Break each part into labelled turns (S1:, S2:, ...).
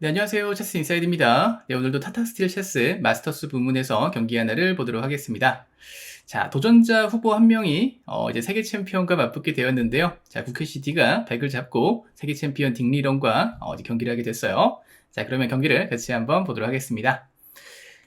S1: 네, 안녕하세요. 체스 인사이드입니다. 네, 오늘도 타타스틸 체스 마스터스 부문에서 경기 하나를 보도록 하겠습니다. 자, 도전자 후보 한 명이 어, 이제 세계 챔피언과 맞붙게 되었는데요. 자, 국회시티가 백을 잡고 세계 챔피언 딩리런과 어, 경기를 하게 됐어요. 자, 그러면 경기를 같이 한번 보도록 하겠습니다.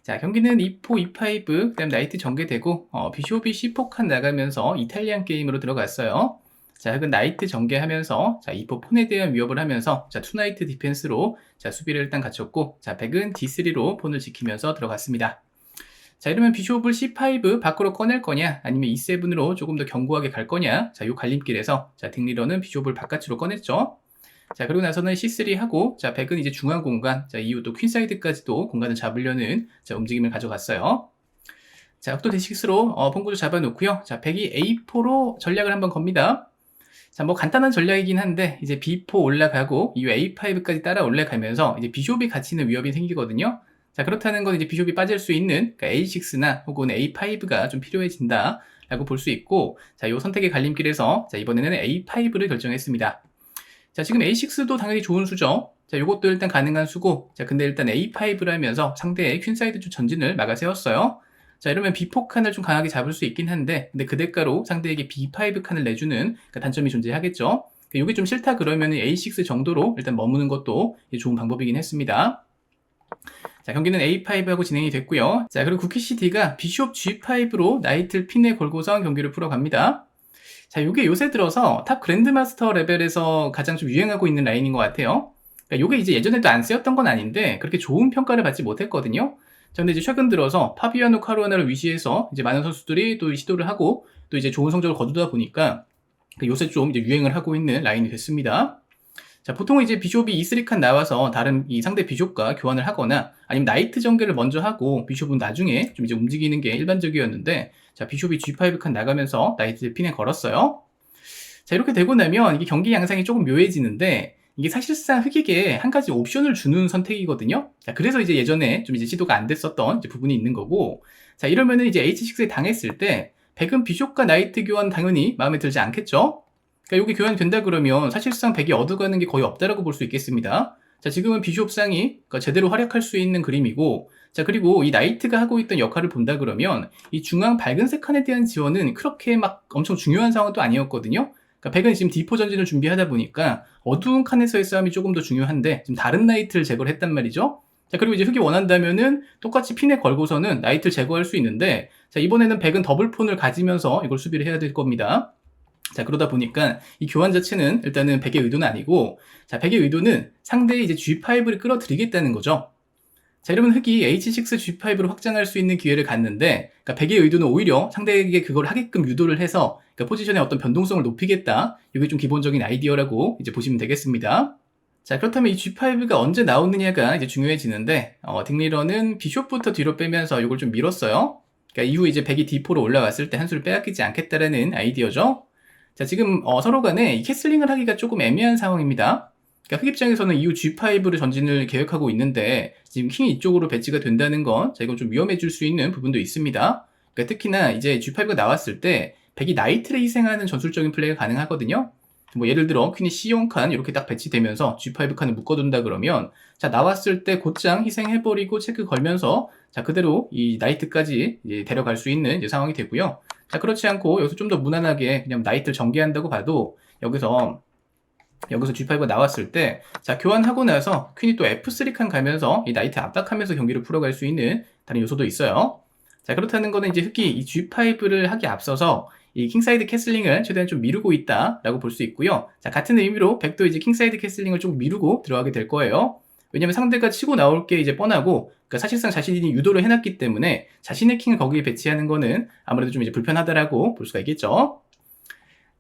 S1: 자, 경기는 2포, 2파이브, 그 다음 나이트 전개되고, 어, 비숍이 C4 칸 나가면서 이탈리안 게임으로 들어갔어요. 자, 흑은 나이트 전개하면서, 자, 2포 폰에 대한 위협을 하면서, 자, 투나이트 디펜스로, 자, 수비를 일단 갖췄고, 자, 백은 D3로 폰을 지키면서 들어갔습니다. 자, 이러면 비숍을 C5 밖으로 꺼낼 거냐, 아니면 E7으로 조금 더 견고하게 갈 거냐, 자, 요 갈림길에서, 자, 딩리러는 비숍을 바깥으로 꺼냈죠. 자, 그리고 나서는 C3 하고, 자, 백은 이제 중앙 공간, 자, 이후 또 퀸사이드까지도 공간을 잡으려는, 자, 움직임을 가져갔어요. 자, 흑도 D6로, 어, 폰구도 잡아놓고요. 자, 백이 A4로 전략을 한번 겁니다. 자, 뭐 간단한 전략이긴 한데 이제 B4 올라가고 이후 A5까지 따라 올라가면서 이제 비숍이 갇히는 위협이 생기거든요. 자, 그렇다는 건 이제 비숍이 빠질 수 있는 그러니까 A6나 혹은 A5가 좀 필요해진다. 라고 볼 수 있고, 자, 요 선택의 갈림길에서, 자, 이번에는 A5를 결정했습니다. 자, 지금 A6도 당연히 좋은 수죠. 자, 요것도 일단 가능한 수고, 자, 근데 일단 A5를 하면서 상대의 퀸사이드 쪽 전진을 막아 세웠어요. 자, 이러면 B4 칸을 좀 강하게 잡을 수 있긴 한데, 근데 그 대가로 상대에게 B5 칸을 내주는 그러니까 단점이 존재하겠죠. 이게 좀 싫다 그러면 A6 정도로 일단 머무는 것도 좋은 방법이긴 했습니다. 자, 경기는 A5하고 진행이 됐고요. 자, 그리고 쿠키 CD가 비숍 G5로 나이틀 핀에 걸고서 경기를 풀어갑니다. 자, 요게 요새 들어서 탑 그랜드마스터 레벨에서 가장 좀 유행하고 있는 라인인 것 같아요. 그러니까 요게 이제 예전에도 안 쓰였던 건 아닌데 그렇게 좋은 평가를 받지 못했거든요. 자, 근데 이제 최근 들어서 파비아노 카루아나를 위시해서 이제 많은 선수들이 또 시도를 하고 또 이제 좋은 성적을 거두다 보니까 그 요새 좀 이제 유행을 하고 있는 라인이 됐습니다. 자, 보통은 이제 비숍이 E3 칸 나와서 다른 이 상대 비숍과 교환을 하거나 아니면 나이트 전개를 먼저 하고 비숍은 나중에 좀 이제 움직이는 게 일반적이었는데 자, 비숍이 G5 칸 나가면서 나이트 핀에 걸었어요. 자, 이렇게 되고 나면 이게 경기 양상이 조금 묘해지는데 이게 사실상 흑에게 한 가지 옵션을 주는 선택이거든요. 자, 그래서 이제 예전에 좀 이제 시도가 안 됐었던 부분이 있는 거고, 자, 이러면은 이제 H6에 당했을 때, 백은 비숍과 나이트 교환 당연히 마음에 들지 않겠죠? 그러니까 여기 교환이 된다 그러면 사실상 백이 얻어가는 게 거의 없다라고 볼 수 있겠습니다. 자, 지금은 비숍상이 그러니까 제대로 활약할 수 있는 그림이고, 자, 그리고 이 나이트가 하고 있던 역할을 본다 그러면 이 중앙 밝은색 칸에 대한 지원은 그렇게 막 엄청 중요한 상황도 아니었거든요. 그러니까 백은 지금 디포 전진을 준비하다 보니까 어두운 칸에서의 싸움이 조금 더 중요한데 지금 다른 나이트를 제거를 했단 말이죠. 자, 그리고 이제 흑이 원한다면은 똑같이 핀에 걸고서는 나이트를 제거할 수 있는데 자, 이번에는 백은 더블 폰을 가지면서 이걸 수비를 해야 될 겁니다. 자, 그러다 보니까 이 교환 자체는 일단은 백의 의도는 아니고 자, 백의 의도는 상대의 이제 G5를 끌어들이겠다는 거죠. 자, 이러면 흑이 H6 G5로 확장할 수 있는 기회를 갖는데, 그러니까 백의 의도는 오히려 상대에게 그걸 하게끔 유도를 해서, 그러니까 포지션의 어떤 변동성을 높이겠다. 이게 좀 기본적인 아이디어라고 이제 보시면 되겠습니다. 자, 그렇다면 이 G5가 언제 나오느냐가 이제 중요해지는데, 어, 딩리러는 비숍부터 뒤로 빼면서 이걸 좀 밀었어요. 그러니까 이후 이제 백이 D4로 올라왔을 때 한 수를 빼앗기지 않겠다라는 아이디어죠. 자, 지금 어, 서로 간에 이 캐슬링을 하기가 조금 애매한 상황입니다. 그러니까 흑 입장에서는 이후 G5를 전진을 계획하고 있는데 지금 킹이 이쪽으로 배치가 된다는 건 자, 이건 좀 위험해질 수 있는 부분도 있습니다. 그러니까 특히나 이제 G5가 나왔을 때 백이 나이트를 희생하는 전술적인 플레이가 가능하거든요. 뭐 예를 들어 퀸이 C4 칸 이렇게 딱 배치되면서 G5 칸을 묶어둔다 그러면 자 나왔을 때 곧장 희생해버리고 체크 걸면서 자 그대로 이 나이트까지 데려갈 수 있는 상황이 되고요. 자 그렇지 않고 여기서 좀 더 무난하게 그냥 나이트를 전개한다고 봐도 여기서 여기서 G5가 나왔을 때, 자, 교환하고 나서 퀸이 또 F3 칸 가면서 이 나이트 압박하면서 경기를 풀어갈 수 있는 다른 요소도 있어요. 자, 그렇다는 거는 이제 흑이 이 G5를 하기 앞서서 이 킹사이드 캐슬링을 최대한 좀 미루고 있다라고 볼 수 있고요. 자, 같은 의미로 백도 이제 킹사이드 캐슬링을 좀 미루고 들어가게 될 거예요. 왜냐면 상대가 치고 나올 게 이제 뻔하고, 그러니까 사실상 자신이 유도를 해놨기 때문에 자신의 킹을 거기에 배치하는 거는 아무래도 좀 이제 불편하다라고 볼 수가 있겠죠.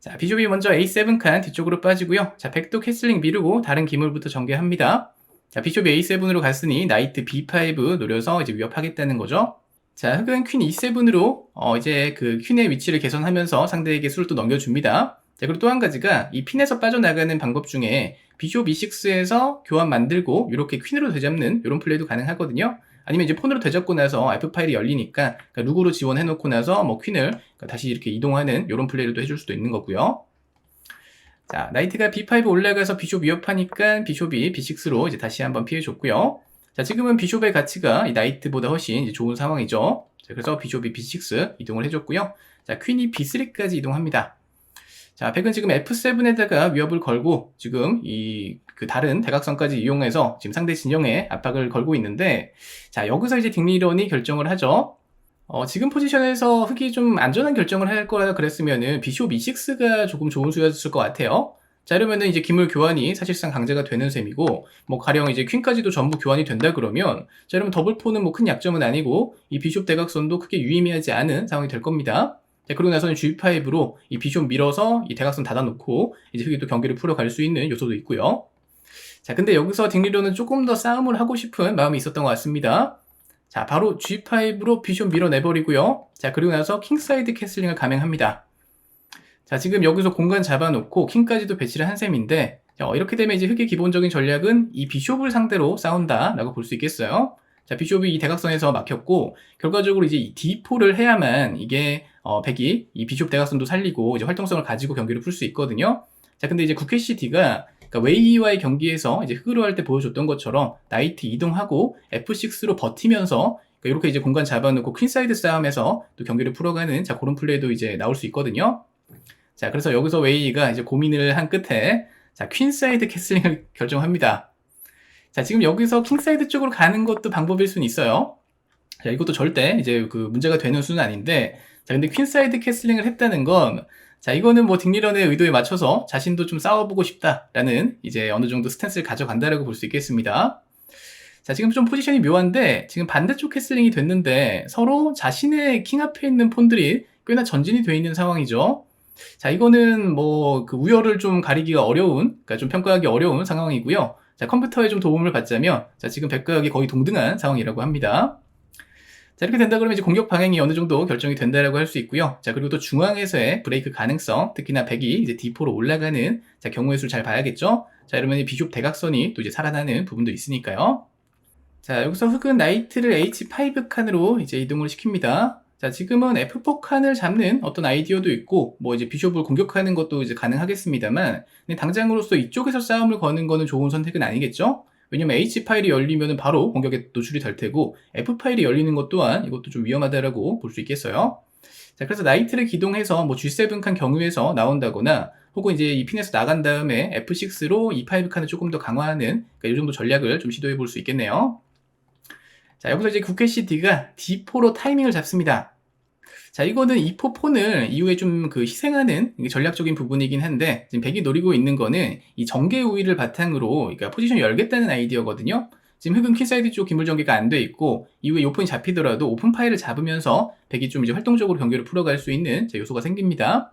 S1: 자, 비숍이 먼저 A7 칸 뒤쪽으로 빠지고요. 자, 백도 캐슬링 미루고 다른 기물부터 전개합니다. 자, 비숍이 A7으로 갔으니 나이트 B5 노려서 이제 위협하겠다는 거죠. 자, 흑은 퀸 E7으로 어, 이제 그 퀸의 위치를 개선하면서 상대에게 수를 또 넘겨줍니다. 자, 그리고 또 한 가지가 이 핀에서 빠져나가는 방법 중에 비숍 E6에서 교환 만들고 이렇게 퀸으로 되잡는 이런 플레이도 가능하거든요. 아니면 이제 폰으로 되잡고 나서 F 파일이 열리니까 그러니까 룩으로 지원해 놓고 나서 뭐 퀸을 그러니까 다시 이렇게 이동하는 이런 플레이를 또 해줄 수도 있는 거고요. 자, 나이트가 B5 올라가서 비숍 위협하니까 비숍이 B6로 이제 다시 한번 피해줬고요. 자, 지금은 비숍의 가치가 이 나이트보다 훨씬 좋은 상황이죠. 자, 그래서 비숍이 B6 이동을 해줬고요. 자, 퀸이 B3까지 이동합니다. 자, 백은 지금 F7에다가 위협을 걸고 지금 이 그 다른 대각선까지 이용해서 지금 상대 진영에 압박을 걸고 있는데 자, 여기서 이제 딩리런이 결정을 하죠. 어, 지금 포지션에서 흑이 좀 안전한 결정을 할 거라 그랬으면은 비숍 E6가 조금 좋은 수였을 것 같아요. 자, 이러면은 이제 기물 교환이 사실상 강제가 되는 셈이고, 뭐, 가령 이제 퀸까지도 전부 교환이 된다 그러면, 자, 이러면 더블포는 뭐 큰 약점은 아니고, 이 비숍 대각선도 크게 유의미하지 않은 상황이 될 겁니다. 자, 그러고 나서는 G5로 이 비숍 밀어서 이 대각선 닫아놓고, 이제 흑이 또 경기를 풀어갈 수 있는 요소도 있고요. 자, 근데 여기서 딩리로는 조금 더 싸움을 하고 싶은 마음이 있었던 것 같습니다. 자, 바로 G5로 비숍 밀어내버리고요. 자, 그리고 나서 킹사이드 캐슬링을 감행합니다. 자, 지금 여기서 공간 잡아놓고 킹까지도 배치를 한 셈인데, 어, 이렇게 되면 이제 흑의 기본적인 전략은 이 비숍을 상대로 싸운다라고 볼 수 있겠어요. 자, 비숍이 이 대각선에서 막혔고, 결과적으로 이제 이 D4를 해야만 이게, 어, 백이 이 비숍 대각선도 살리고 이제 활동성을 가지고 경기를 풀 수 있거든요. 자, 근데 이제 국회CD가 그러니까 웨이와의 경기에서 이제 흑으로 할 때 보여줬던 것처럼 나이트 이동하고 F6로 버티면서 그러니까 이렇게 이제 공간 잡아놓고 퀸사이드 싸움에서 또 경기를 풀어가는 자 그런 플레이도 이제 나올 수 있거든요. 자 그래서 여기서 웨이가 이제 고민을 한 끝에 자 퀸사이드 캐슬링을 결정합니다. 자 지금 여기서 킹사이드 쪽으로 가는 것도 방법일 수는 있어요. 자 이것도 절대 이제 그 문제가 되는 수는 아닌데 자 근데 퀸사이드 캐슬링을 했다는 건 자, 이거는 뭐 딩리런의 의도에 맞춰서 자신도 좀 싸워보고 싶다라는 이제 어느 정도 스탠스를 가져간다라고 볼 수 있겠습니다. 자, 지금 좀 포지션이 묘한데 지금 반대쪽 캐슬링이 됐는데 서로 자신의 킹 앞에 있는 폰들이 꽤나 전진이 되어 있는 상황이죠. 자, 이거는 뭐 그 우열을 좀 가리기가 어려운, 그러니까 좀 평가하기 어려운 상황이고요. 자, 컴퓨터에 좀 도움을 받자면 자, 지금 백각이 거의 동등한 상황이라고 합니다. 자, 이렇게 된다 그러면 이제 공격 방향이 어느 정도 결정이 된다라고 할 수 있고요. 자, 그리고 또 중앙에서의 브레이크 가능성, 특히나 백이 이제 D4로 올라가는 자, 경우의 수를 잘 봐야겠죠? 자, 이러면 이 비숍 대각선이 또 이제 살아나는 부분도 있으니까요. 자, 여기서 흑은 나이트를 H5 칸으로 이제 이동을 시킵니다. 자, 지금은 F4 칸을 잡는 어떤 아이디어도 있고, 뭐 이제 비숍을 공격하는 것도 이제 가능하겠습니다만, 당장으로서 이쪽에서 싸움을 거는 거는 좋은 선택은 아니겠죠? 왜냐면 H 파일이 열리면 바로 공격에 노출이 될 테고 F 파일이 열리는 것 또한 이것도 좀 위험하다라고 볼 수 있겠어요. 자, 그래서 나이트를 기동해서 뭐 G7 칸 경유에서 나온다거나 혹은 이제 이 핀에서 나간 다음에 F6로 E5 칸을 조금 더 강화하는 그러니까 이 정도 전략을 좀 시도해 볼 수 있겠네요. 자, 여기서 이제 국회 CD가 D4로 타이밍을 잡습니다. 자, 이거는 이포 폰을 이후에 좀 그 희생하는 전략적인 부분이긴 한데, 지금 백이 노리고 있는 거는 이 정계 우위를 바탕으로, 그러니까 포지션 열겠다는 아이디어거든요. 지금 흑은 퀸사이드 쪽 기물 전개가 안 돼 있고, 이후에 오픈이 잡히더라도 오픈 파일을 잡으면서 백이 좀 이제 활동적으로 경기를 풀어갈 수 있는 요소가 생깁니다.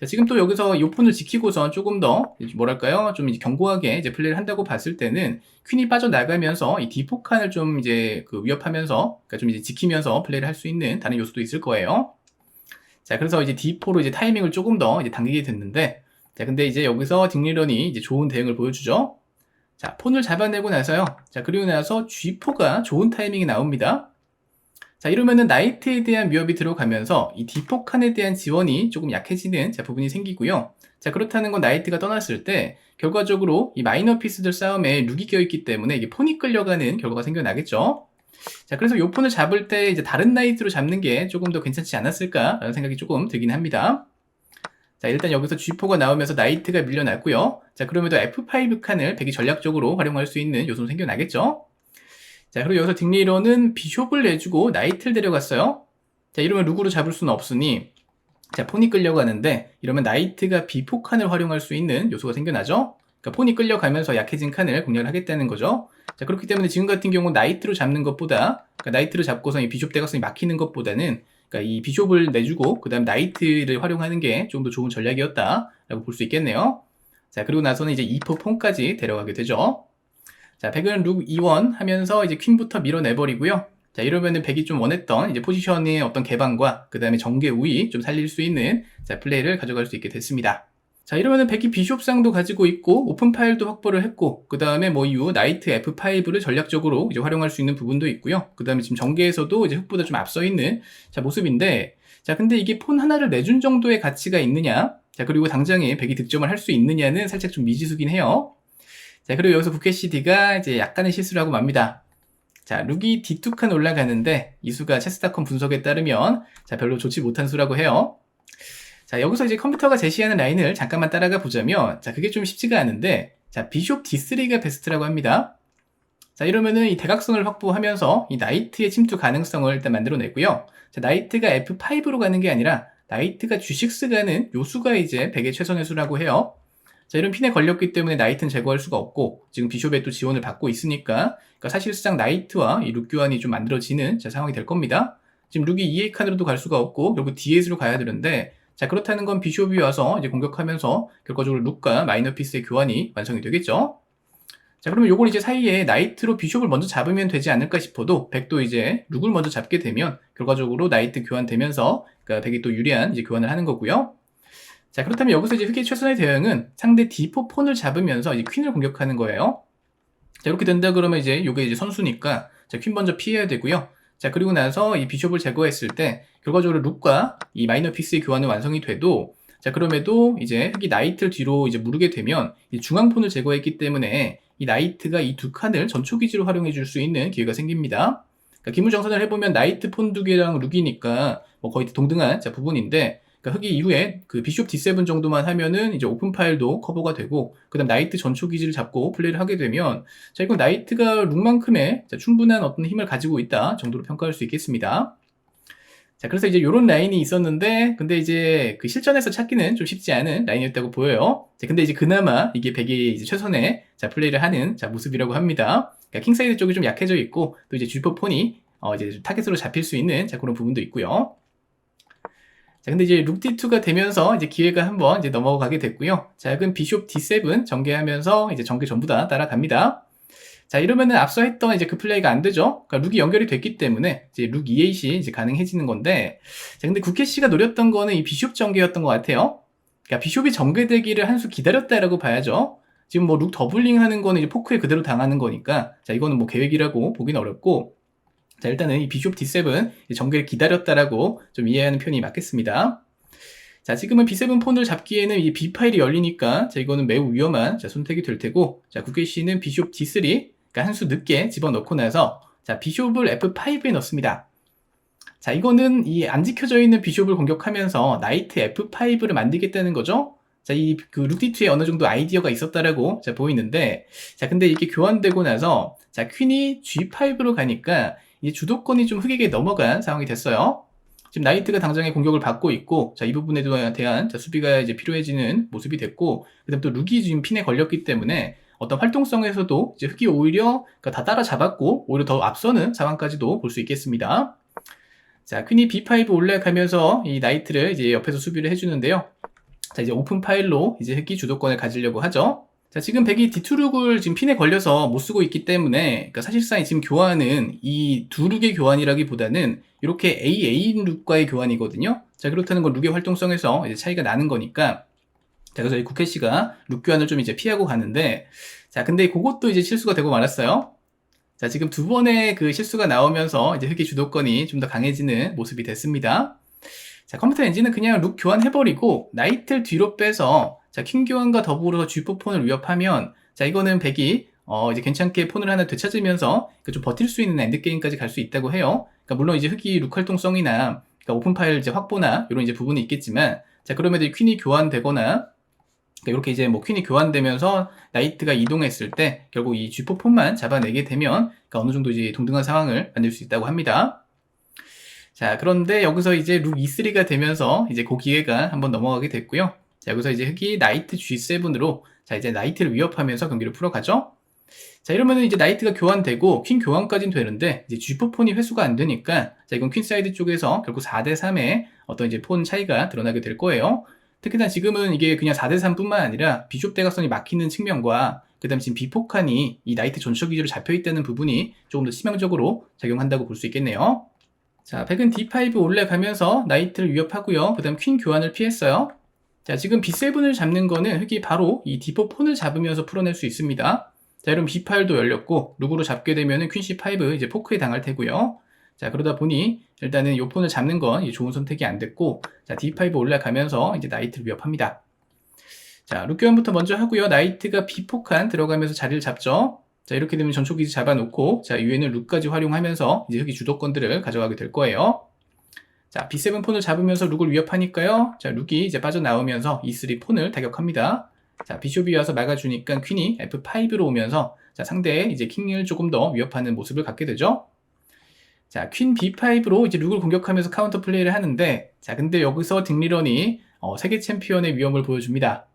S1: 자, 지금 또 여기서 이 폰을 지키고서 조금 더 뭐랄까요 좀 이제 견고하게 이제 플레이를 한다고 봤을 때는 퀸이 빠져나가면서 이 디포칸을 좀 이제 그 위협하면서 그러니까 좀 이제 지키면서 플레이를 할 수 있는 다른 요소도 있을 거예요. 자 그래서 이제 D4로 이제 타이밍을 조금 더 이제 당기게 됐는데 자 근데 이제 여기서 딩리런이 이제 좋은 대응을 보여주죠. 자 폰을 잡아내고 나서요. 자 그리고 나서 G4가 좋은 타이밍이 나옵니다. 자, 이러면은 나이트에 대한 위협이 들어가면서 이 디포칸에 대한 지원이 조금 약해지는 자, 부분이 생기고요. 자, 그렇다는 건 나이트가 떠났을 때 결과적으로 이 마이너 피스들 싸움에 룩이 껴있기 때문에 이게 폰이 끌려가는 결과가 생겨나겠죠. 자, 그래서 요 폰을 잡을 때 이제 다른 나이트로 잡는 게 조금 더 괜찮지 않았을까라는 생각이 조금 들긴 합니다. 자, 일단 여기서 G4가 나오면서 나이트가 밀려났고요. 자, 그러면도 F5 칸을 되게 전략적으로 활용할 수 있는 요소는 생겨나겠죠. 자, 그리고 여기서 딩리로는 비숍을 내주고 나이트를 데려갔어요. 자, 이러면 룩으로 잡을 수는 없으니 자, 폰이 끌려가는데 이러면 나이트가 비포 칸을 활용할 수 있는 요소가 생겨나죠. 그러니까 폰이 끌려가면서 약해진 칸을 공략을 하겠다는 거죠. 자, 그렇기 때문에 지금 같은 경우 나이트로 잡는 것보다 그러니까 나이트로 잡고서 이 비숍 대각선이 막히는 것보다는 그러니까 이 비숍을 내주고 그다음 나이트를 활용하는 게 좀 더 좋은 전략이었다라고 볼 수 있겠네요. 자, 그리고 나서는 이제 이포 폰까지 데려가게 되죠. 자, 백은 룩 2원 하면서 이제 퀸부터 밀어내버리고요. 자, 이러면은 백이 좀 원했던 이제 포지션의 어떤 개방과 그 다음에 정계 우위 좀 살릴 수 있는 자, 플레이를 가져갈 수 있게 됐습니다. 자, 이러면은 백이 비숍상도 가지고 있고 오픈 파일도 확보를 했고 그 다음에 뭐 이후 나이트 F5를 전략적으로 이제 활용할 수 있는 부분도 있고요. 그 다음에 지금 정계에서도 이제 흑보다 좀 앞서 있는 자, 모습인데 자, 근데 이게 폰 하나를 내준 정도의 가치가 있느냐? 자, 그리고 당장에 100이 득점을 할 수 있느냐는 살짝 좀 미지수긴 해요. 자, 그리고 여기서 부캐시디가 이제 약간의 실수를 하고 맙니다. 자, 룩이 D2 칸 올라가는데 이 수가 체스닷컴 분석에 따르면 자, 별로 좋지 못한 수라고 해요. 자, 여기서 이제 컴퓨터가 제시하는 라인을 잠깐만 따라가 보자면 자, 그게 좀 쉽지가 않은데 자, 비숍 D3가 베스트라고 합니다. 자, 이러면은 이 대각선을 확보하면서 이 나이트의 침투 가능성을 일단 만들어내고요. 자, 나이트가 F5로 가는 게 아니라 나이트가 G6 가는 요 수가 이제 100의 최선의 수라고 해요. 자, 이런 핀에 걸렸기 때문에 나이트는 제거할 수가 없고, 지금 비숍에 또 지원을 받고 있으니까, 그러니까 사실상 나이트와 이 룩 교환이 좀 만들어지는 자, 상황이 될 겁니다. 지금 룩이 2A 칸으로도 갈 수가 없고, 결국 D8으로 가야 되는데, 자, 그렇다는 건 비숍이 와서 이제 공격하면서 결과적으로 룩과 마이너 피스의 교환이 완성이 되겠죠. 자, 그러면 요걸 이제 사이에 나이트로 비숍을 먼저 잡으면 되지 않을까 싶어도, 백도 이제 룩을 먼저 잡게 되면, 결과적으로 나이트 교환되면서, 그러니까 백이 또 유리한 이제 교환을 하는 거고요. 자, 그렇다면 여기서 이제 흑의 최선의 대응은 상대 D4 폰을 잡으면서 이제 퀸을 공격하는 거예요. 자, 이렇게 된다 그러면 이제 요게 이제 선수니까, 자, 퀸 먼저 피해야 되고요. 자, 그리고 나서 이 비숍을 제거했을 때, 결과적으로 룩과 이 마이너 피스의 교환은 완성이 돼도, 자, 그럼에도 이제 흑이 나이트를 뒤로 이제 무르게 되면, 이 중앙 폰을 제거했기 때문에, 이 나이트가 이 두 칸을 전초 기지로 활용해 줄 수 있는 기회가 생깁니다. 그러니까 기무정산을 해보면 나이트 폰 두 개랑 룩이니까 뭐 거의 동등한 자, 부분인데 그러니까 흑이 이후에 그 비숍 D7 정도만 하면은 이제 오픈 파일도 커버가 되고 그다음 나이트 전초 기지를 잡고 플레이를 하게 되면 자 이건 나이트가 룩만큼의 자, 충분한 어떤 힘을 가지고 있다 정도로 평가할 수 있겠습니다. 자 그래서 이제 이런 라인이 있었는데 근데 이제 그 실전에서 찾기는 좀 쉽지 않은 라인이었다고 보여요. 자 근데 이제 그나마 이게 100이 이제 최선의 자 플레이를 하는 자 모습이라고 합니다. 그러니까 킹사이드 쪽이 좀 약해져 있고 또 이제 G4 폰이 어 이제 타겟으로 잡힐 수 있는 자 그런 부분도 있고요. 자, 근데 이제 룩 D2가 되면서 이제 기회가 한번 이제 넘어가게 됐고요. 자, 그럼 비숍 D7 전개하면서 이제 전개 전부 다 따라갑니다. 자, 이러면은 앞서 했던 이제 그 플레이가 안 되죠? 그러니까 룩이 연결이 됐기 때문에 이제 룩 E8이 이제 가능해지는 건데, 자, 근데 국회 씨가 노렸던 거는 이 비숍 전개였던 것 같아요. 그러니까 비숍이 전개되기를 한 수 기다렸다라고 봐야죠. 지금 뭐 룩 더블링 하는 거는 이제 포크에 그대로 당하는 거니까, 자, 이거는 뭐 계획이라고 보긴 어렵고, 자, 일단은 이 비숍 D7 전개를 기다렸다라고 좀 이해하는 표현이 맞겠습니다. 자, 지금은 B7 폰을 잡기에는 이 B 파일이 열리니까 자, 이거는 매우 위험한 자, 선택이 될 테고, 자, 국회 씨는 비숍 D3, 그러니까 한 수 늦게 집어넣고 나서 자, 비숍을 F5에 넣습니다. 자, 이거는 이 안 지켜져 있는 비숍을 공격하면서 나이트 F5를 만들겠다는 거죠. 자, 이 그 룩디트에 어느 정도 아이디어가 있었다라고 자, 보이는데, 자, 근데 이게 교환되고 나서 자, 퀸이 G5로 가니까 이 주도권이 좀 흑에게 넘어간 상황이 됐어요. 지금 나이트가 당장에 공격을 받고 있고, 자, 이 부분에 대한 자, 수비가 이제 필요해지는 모습이 됐고, 그 다음 또 룩이 지금 핀에 걸렸기 때문에 어떤 활동성에서도 이제 흑이 오히려 그러니까 다 따라잡았고, 오히려 더 앞서는 상황까지도 볼 수 있겠습니다. 자, 퀸이 B5 올라가면서 이 나이트를 이제 옆에서 수비를 해주는데요. 자, 이제 오픈 파일로 이제 흑이 주도권을 가지려고 하죠. 자, 지금 백이 D2룩을 지금 핀에 걸려서 못 쓰고 있기 때문에, 그러니까 사실상 지금 교환은 이 두 룩의 교환이라기보다는 이렇게 AA 룩과의 교환이거든요. 자, 그렇다는 건 룩의 활동성에서 이제 차이가 나는 거니까. 자, 그래서 이 국회 씨가 룩 교환을 좀 이제 피하고 가는데, 자, 근데 그것도 이제 실수가 되고 말았어요. 자, 지금 두 번의 그 실수가 나오면서 이제 흑의 주도권이 좀 더 강해지는 모습이 됐습니다. 자, 컴퓨터 엔진은 그냥 룩 교환해버리고, 나이트를 뒤로 빼서 자, 킹 교환과 더불어 G4 폰을 위협하면, 자, 이거는 백이, 어, 이제 괜찮게 폰을 하나 되찾으면서, 그좀 버틸 수 있는 엔드게임까지 갈 수 있다고 해요. 그러니까 물론 이제 흑이 룩 활동성이나, 그러니까 오픈 파일 이제 확보나, 이런 이제 부분이 있겠지만, 자, 그럼에도 퀸이 교환되거나, 그러니까 이렇게 이제 뭐 퀸이 교환되면서 나이트가 이동했을 때, 결국 이 G4 폰만 잡아내게 되면, 그러니까 어느 정도 이제 동등한 상황을 만들 수 있다고 합니다. 자, 그런데 여기서 이제 룩 E3가 되면서 이제 그 기회가 한번 넘어가게 됐고요. 자, 여기서 이제 흑이 나이트 G7으로 자, 이제 나이트를 위협하면서 경기를 풀어가죠. 자, 이러면은 이제 나이트가 교환되고 퀸 교환까지는 되는데 이제 G4 폰이 회수가 안 되니까 자, 이건 퀸 사이드 쪽에서 결국 4대 3의 어떤 이제 폰 차이가 드러나게 될 거예요. 특히나 지금은 이게 그냥 4대 3뿐만 아니라 비숍 대각선이 막히는 측면과 그다음 지금 비포칸이 이 나이트 전초 기지로 잡혀 있다는 부분이 조금 더 치명적으로 작용한다고 볼 수 있겠네요. 자, 백은 D5 올라가면서 나이트를 위협하고요. 그 다음 퀸 교환을 피했어요. 자, 지금 B7을 잡는 거는 흑이 바로 이 D4 폰을 잡으면서 풀어낼 수 있습니다. 자, 여러분 B8도 열렸고, 룩으로 잡게 되면은 퀸 C5 이제 포크에 당할 테고요. 자, 그러다 보니 일단은 이 폰을 잡는 건 이제 좋은 선택이 안 됐고, 자, D5 올라가면서 이제 나이트를 위협합니다. 자, 룩 교환부터 먼저 하고요. 나이트가 비폭한 들어가면서 자리를 잡죠. 자, 이렇게 되면 전초 기지 잡아놓고, 자, 위에는 룩까지 활용하면서 이제 흑이 주도권들을 가져가게 될 거예요. 자, B7 폰을 잡으면서 룩을 위협하니까요. 자, 룩이 이제 빠져나오면서 E3 폰을 타격합니다. 자, 비숍이 와서 막아주니까 퀸이 F5로 오면서 자, 상대의 이제 킹을 조금 더 위협하는 모습을 갖게 되죠. 자, 퀸 B5로 이제 룩을 공격하면서 카운터 플레이를 하는데, 자, 근데 여기서 딩리런이 어, 세계 챔피언의 위험을 보여줍니다.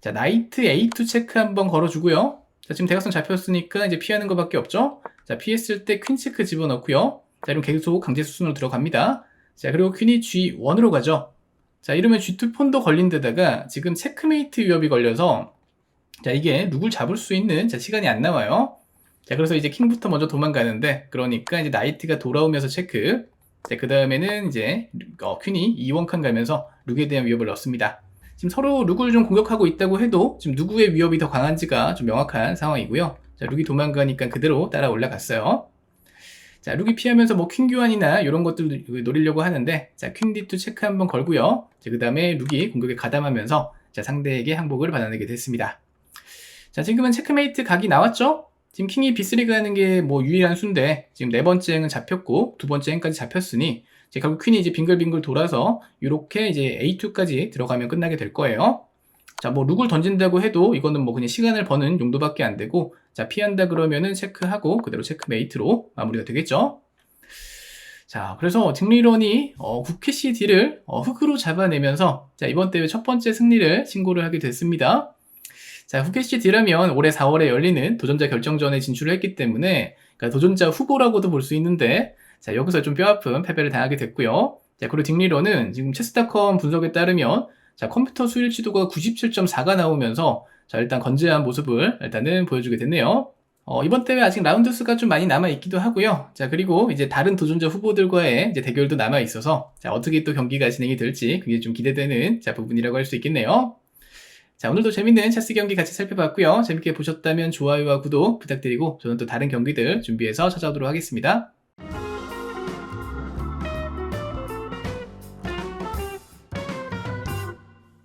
S1: 자, 나이트 A2 체크 한번 걸어주고요. 자, 지금 대각선 잡혔으니까 이제 피하는 것밖에 없죠. 자, 피했을 때 퀸 체크 집어넣고요. 자, 이러면 계속 강제 수순으로 들어갑니다. 자, 그리고 퀸이 G1으로 가죠. 자, 이러면 G2 폰도 걸린 데다가 지금 체크메이트 위협이 걸려서 자, 이게 룩을 잡을 수 있는 자, 시간이 안 나와요. 자, 그래서 이제 킹부터 먼저 도망가는데 그러니까 이제 나이트가 돌아오면서 체크. 자, 그 다음에는 이제 어, 퀸이 2원칸 가면서 룩에 대한 위협을 넣습니다. 지금 서로 룩을 좀 공격하고 있다고 해도 지금 누구의 위협이 더 강한지가 좀 명확한 상황이고요. 자, 룩이 도망가니까 그대로 따라 올라갔어요. 자, 룩이 피하면서 뭐 퀸 교환이나 이런 것들 노리려고 하는데 자, 퀸 D2 체크 한번 걸고요. 자, 그 다음에 룩이 공격에 가담하면서 자, 상대에게 항복을 받아내게 됐습니다. 자, 지금은 체크메이트 각이 나왔죠? 지금 킹이 B3 가는 게 뭐 유일한 수인데 지금 네 번째 행은 잡혔고 두 번째 행까지 잡혔으니 이제 결국 퀸이 이제 빙글빙글 돌아서 이렇게 이제 A2까지 들어가면 끝나게 될 거예요. 자, 뭐 룩을 던진다고 해도 이거는 뭐 그냥 시간을 버는 용도밖에 안 되고 자, 피한다 그러면은 체크하고 그대로 체크메이트로 마무리가 되겠죠. 자, 그래서 딩리런이 어, 국캐시 딜을 어, 흑으로 잡아내면서 자, 이번 대회 첫 번째 승리를 신고를 하게 됐습니다. 자, 후캐시 딜하면 올해 4월에 열리는 도전자 결정전에 진출을 했기 때문에 그러니까 도전자 후보라고도 볼 수 있는데 자, 여기서 좀 뼈아픈 패배를 당하게 됐고요. 자, 그리고 딩리런은 지금 체스닷컴 분석에 따르면 자, 컴퓨터 수일치도가 97.4가 나오면서 자, 일단 건재한 모습을 일단은 보여주게 됐네요. 어, 이번 대회 아직 라운드 수가 좀 많이 남아 있기도 하고요. 자, 그리고 이제 다른 도전자 후보들과의 이제 대결도 남아 있어서 자, 어떻게 또 경기가 진행이 될지 그게 좀 기대되는 자, 부분이라고 할 수 있겠네요. 자, 오늘도 재밌는 체스 경기 같이 살펴봤고요. 재밌게 보셨다면 좋아요와 구독 부탁드리고 저는 또 다른 경기들 준비해서 찾아오도록 하겠습니다.